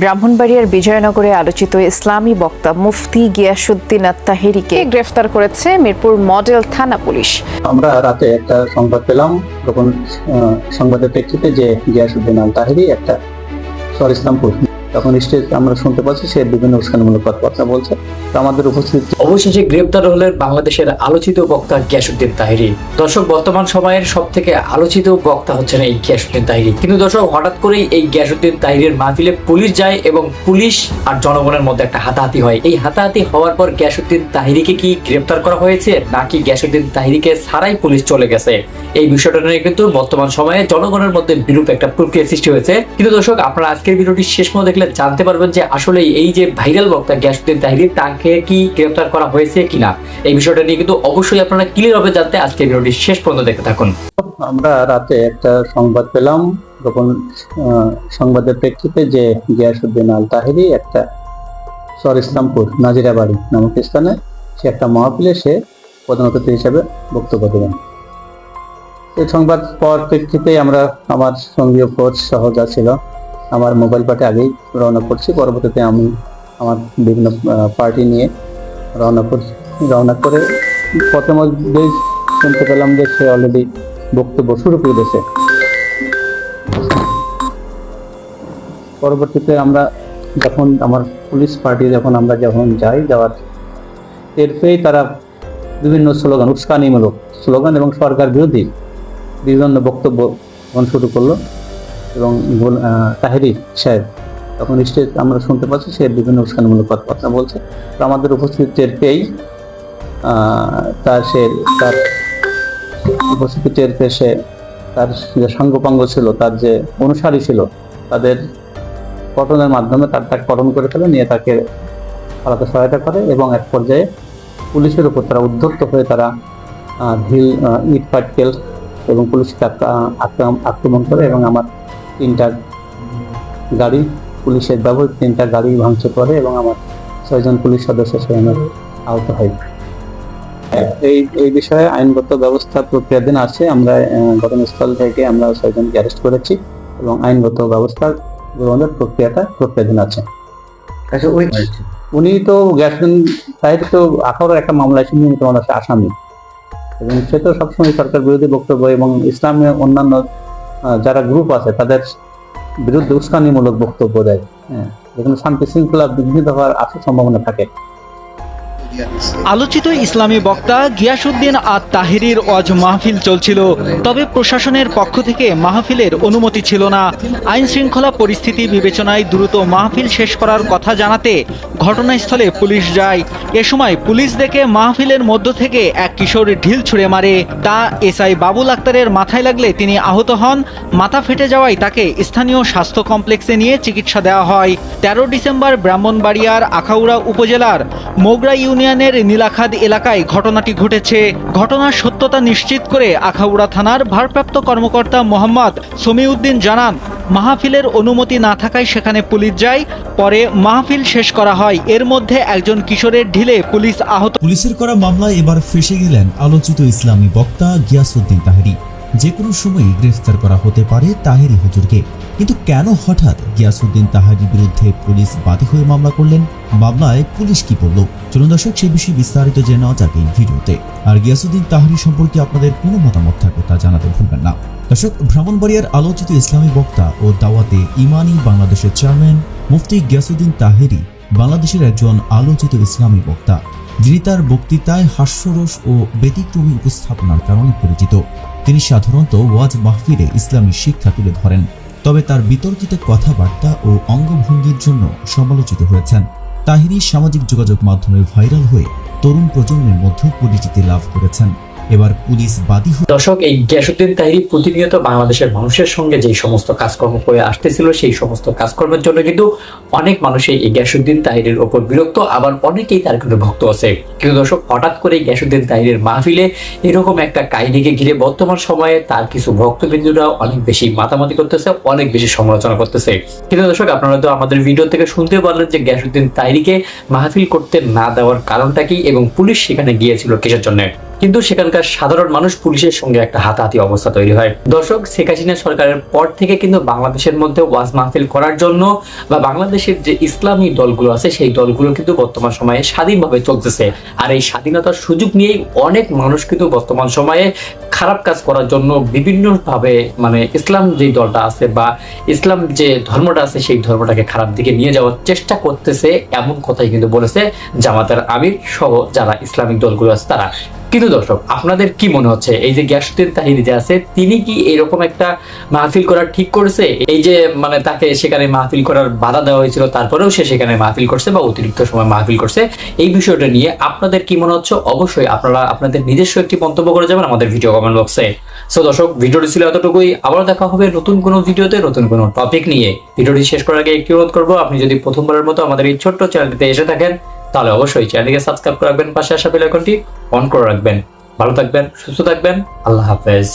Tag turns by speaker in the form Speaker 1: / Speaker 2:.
Speaker 1: ব্রাহ্মণবাড়িয়ার বিজয়নগরে আলোচিত ইসলামী বক্তা মুফতি গিয়াসুদ্দিন আত্মাহেরিকে গ্রেফতার করেছে মিরপুর মডেল থানা পুলিশ।
Speaker 2: আমরা রাতে একটা সংবাদ পেলাম, তখন সংবাদের প্রেক্ষিতে যে গিয়াসুদ্দিন আল তাহেরি একটা সর ইসলামপুর। তখন স্টেজ আমরা শুনতে পাচ্ছি সে বিভিন্ন উস্কানিমূলক কথাবার্তা বলছে। তো আমাদের উপস্থিত
Speaker 3: অবশেষে গ্রেপ্তার হলেন বাংলাদেশের আলোচিত বক্তা গিয়াসুদ্দিন তাহিরি। দর্শক, বর্তমান সময়ের সব থেকে আলোচিত বক্তা হচ্ছেন এই গিয়াসুদ্দিন তাহিরি। কিন্তু দর্শক, হঠাৎ করেই এই গিয়াসুদ্দিন তাহিরের মাহফিলে পুলিশ যায় এবং পুলিশ আর জনগণের মধ্যে একটা হাতাহাতি হয়। এই হাতাহাতি হওয়ার পর গিয়াসুদ্দিন তাহিরিকে কি গ্রেপ্তার করা হয়েছে, নাকি গিয়াসুদ্দিন তাহিরিকে ছাড়াই পুলিশ চলে গেছে? এই বিষয়টা নিয়ে কিন্তু বর্তমান সময়ে জনগণের মধ্যে বিরূপ একটা প্রক্রিয়া সৃষ্টি হয়েছে। কিন্তু দর্শক, আপনারা আজকের ভিডিওটি শেষ পর্যন্ত দেখলে জানতে পারবেন যে আসলে এই যে ভাইরাল বক্তা গ্যাসুদ্দিন তাহিরি তাকে কি গ্রেফতার করা হয়েছে কিনা? এই বিষয়টা নিয়ে কিন্তু অবশ্যই আপনারা ক্লিয়ার হবে জানতে আজকের ভিডিওটি শেষ পর্যন্ত দেখতে থাকুন।
Speaker 2: আমরা রাতে একটা সংবাদ পেলাম তখন সংবাদের প্রেক্ষিতে যে গিয়াসুদ্দিন আল তাহিরি একটা সর ইসলামপুর নাজিরাবাড়ি নামক স্থানে সে একটা মহাপিলে সে প্রধান অতিথি হিসেবে বক্তব্য দেবেন এই সংবাদ পর প্রেক্ষিতে আমরা আমার সঙ্গীয় ফোর্স সহ যা ছিল। আমার মোবাইল পার্টি আগেই রওনা করছি। পরবর্তীতে আমি আমার বিভিন্ন পার্টি নিয়ে রওনা করছি। রওনা করে প্রথম মধ্যেই শুনতে পেলাম যে সে অলরেডি বক্তব্য শুরু করে দিয়েছে। পরবর্তীতে আমরা যখন আমার পুলিশ পার্টি যখন আমরা যখন যাই যাওয়ার টের পেয়েই তারা বিভিন্ন স্লোগান, উস্কানিমূলক স্লোগান এবং সরকার বিরোধী বিভিন্ন বক্তব্য শুরু করল এবং তাহেরি সাহেব, তখন স্টেজ আমরা শুনতে পাচ্ছি সে বিভিন্ন উস্কানিমূলক কথাবার্তা বলছে। তো আমাদের উপস্থিত টের পেয়েই তার সে, তার উপস্থিতি টের পেয়ে সে, তার যে সাঙ্গপাঙ্গ ছিল, তার যে অনুসারী ছিল, তাদের পঠনের মাধ্যমে তার তাকে পঠন করে ফেলে, নিয়ে তাকে পালাতে সহায়তা করে এবং এক পর্যায়ে পুলিশের উপর তারা উদ্ধত্ত হয়ে তারা ঢিল ইট পাটকেল এবং পুলিশকে আক্রা- আক্রমণ করে এবং আমার তিনটা গাড়ি পুলিশের ব্যবহৃত তিনটা গাড়ি ভাঙচুর করে এবং আমার ছয়জন পুলিশ সদস্য সেখানে আহত হয়। এই এই বিষয়ে আইনগত ব্যবস্থা প্রক্রিয়াধীন আছে আমরা ঘটনাস্থল থেকে আমরা ছয়জনকে অ্যারেস্ট করেছি এবং আইনগত ব্যবস্থা গ্রহণের প্রক্রিয়াটা প্রক্রিয়াধীন আছে
Speaker 4: আচ্ছা ওই
Speaker 2: উনি তো গ্যাসিন সাহেব তো আঠারো একটা মামলা ছিল উনি তোমার আসামি। এবং সে তো সবসময় সরকার বিরোধী বক্তব্য এবং ইসলামের অন্যান্য যারা গ্রুপ আছে, তাদের বিরুদ্ধে উস্কানিমূলক বক্তব্য দেয়। হ্যাঁ যেখানে শান্তি শৃঙ্খলা বিঘ্নিত হওয়ার আসার সম্ভাবনা থাকে।
Speaker 5: আলোচিত ইসলামী বক্তা গিয়াসুদ্দিন আত তাহিরির ওয়াজ মাহফিল চলছিল, তবে প্রশাসনের পক্ষ থেকে মাহফিলের অনুমতি ছিল না। আইন শৃঙ্খলা পরিস্থিতি বিবেচনায় দ্রুত মাহফিল শেষ করার কথা জানাতে ঘটনাস্থলে পুলিশ যায়। এ সময় পুলিশ দেখে মাহফিলের মধ্য থেকে এক কিশোর ঢিল ছুঁড়ে মারে। তা এসআই বাবুল আক্তারের মাথায় লাগলে তিনি আহত হন। মাথা ফেটে যাওয়ায় তাকে স্থানীয় স্বাস্থ্য কমপ্লেক্সে নিয়ে চিকিৎসা দেওয়া হয়। তেরো ডিসেম্বর ব্রাহ্মণবাড়িয়ার আখাউড়া উপজেলার মোগরা ইউনিয়নের নীলাখাদ এলাকায় ঘটনাটি ঘটেছে। ঘটনার সত্যতা নিশ্চিত করে আখাউড়া থানার ভারপ্রাপ্ত কর্মকর্তা মোহাম্মদ সমিউদ্দিন জানান, মাহফিলের অনুমতি না থাকায় সেখানে পুলিশ যায়, পরে মাহফিল শেষ করা হয়। এর মধ্যে একজন কিশোরের ঢিলে পুলিশ আহত
Speaker 6: পুলিশের করা মামলায় এবার ফেসে গেলেন আলোচিত ইসলামী বক্তা গিয়াসউদ্দিন তাহেরি। যে কোনো সময়ই গ্রেফতার করা হতে পারে তাহেরি হুজুরকে। কিন্তু কেন হঠাৎ গিয়াসউদ্দিন তাহারির বিরুদ্ধে পুলিশ বাদী হয়ে মামলা করলেন? মামলায় পুলিশ কি বলল? চলুন দর্শক সে বিষয়ে বিস্তারিত জেনে নেওয়া যাক এই ভিডিওতে। আর গিয়াসউদ্দিন তাহারি সম্পর্কে আপনাদের কোনো মতামত থাকলে তা জানাতে ভুলবেন না। দর্শক ভ্রমণবাড়িয়ার আলোচিত ইসলামী বক্তা ও দাওয়াতে ইমানি বাংলাদেশের চেয়ারম্যান মুফতি গিয়াসউদ্দিন তাহেরি বাংলাদেশের একজন আলোচিত ইসলামী বক্তা। যিনি তার বক্তৃতায় হাস্যরস ও ব্যতিক্রমী উপস্থাপনার কারণে পরিচিত। তিনি সাধারণত ওয়াজ মাহফিলে ইসলামী শিক্ষা তুলে ধরেন। তবে তার বিতর্কিত কথাবার্তা ও অঙ্গভঙ্গির জন্য সমালোচিত হয়েছেন। তাহিরি সামাজিক যোগাযোগ মাধ্যমে ভাইরাল হয়ে তরুণ প্রজন্মের মধ্যে পরিচিতি লাভ করেছেন। এবার পুলিশ বাদী
Speaker 3: দর্শক, এই গ্যাসুদ্দিন তাহিরি প্রতিনিয়ত বাংলাদেশের মানুষের সঙ্গে যে সমস্ত কাজকর্ম করে আসতেছিল, সেই সমস্ত কাজকর্মের জন্য কিন্তু অনেক মানুষই এই গ্যাসুদ্দিন তাহিরের ওপর বিরক্ত। আবার অনেকেই তার কিন্তু ভক্ত আছে। কিন্তু দর্শক, হঠাৎ করে গ্যাসুদ্দিন তাহিরের মাহফিলে এরকম একটা কাহিনীকে ঘিরে বর্তমান সময়ে তার কিছু ভক্তবিন্দুরা অনেক বেশি মাতামাতি করতেছে, অনেক বেশি সমালোচনা করতেছে। কিন্তু দর্শক, আপনারা তো আমাদের ভিডিও থেকে শুনতে পারলেন যে গ্যাসুদ্দিন তাহিরিকে মাহফিল করতে না দেওয়ার কারণটা কি এবং পুলিশ সেখানে গিয়েছিল কিসের জন্য? কিন্তু সেখানকার সাধারণ মানুষ পুলিশের সঙ্গে একটা হাতাহাতি অবস্থা তৈরি হয়। দর্শক, শেখ হাসিনা সরকারের পর থেকে কিন্তু বাংলাদেশের মধ্যে ওয়াজ মাহফিল করার জন্য বা বাংলাদেশের যে ইসলামী দলগুলো আছে, সেই দলগুলো কিন্তু বর্তমান সময়ে স্বাধীনভাবে চলতেছে। আর এই স্বাধীনতার সুযোগ নিয়েই অনেক মানুষ কিন্তু বর্তমান সময়ে খারাপ কাজ করার জন্য বিভিন্নভাবে মানে ইসলাম যে দলটা আছে বা ইসলাম যে ধর্মটা আছে, সেই ধর্মটাকে খারাপ দিকে নিয়ে যাওয়ার চেষ্টা করতেছে এমন কথাই কিন্তু বলেছে জামাতের আমির সহ যারা ইসলামিক দলগুলো আছে তারা। কিন্তু দর্শক, আপনাদের কি মনে হচ্ছে? এই যে গ্যাসুদ্দিন তাহিরি যে আছে, তিনি কি এরকম একটা মাহফিল করা ঠিক করেছে? এই যে মানে তাকে সেখানে মাহফিল করার বাধা দেওয়া হয়েছিল, তারপরেও সে সেখানে মাহফিল করছে বা অতিরিক্ত সময় মাহফিল করছে, এই বিষয়টা নিয়ে আপনাদের কি মনে হচ্ছে? অবশ্যই আপনারা আপনাদের নিজস্ব একটি মন্তব্য করে যাবেন আমাদের ভিডিও কমেন্ট বক্সে সো দর্শক, ভিডিওটি ছিল এতটুকুই। আবার দেখা হবে নতুন কোনো ভিডিওতে, নতুন কোনো টপিক নিয়ে। ভিডিওটি শেষ করার আগে একটি অনুরোধ করব, আপনি যদি প্রথমবারের মতো আমাদের এই ছোট্ট চ্যানেলটিতে এসে থাকেন তাহলে অবশ্যই চ্যানেলকে সাবস্ক্রাইব করে রাখবেন, পাশে আসা বেলাইকনটি অন করে রাখবেন। ভালো থাকবেন, সুস্থ থাকবেন। আল্লাহ হাফেজ।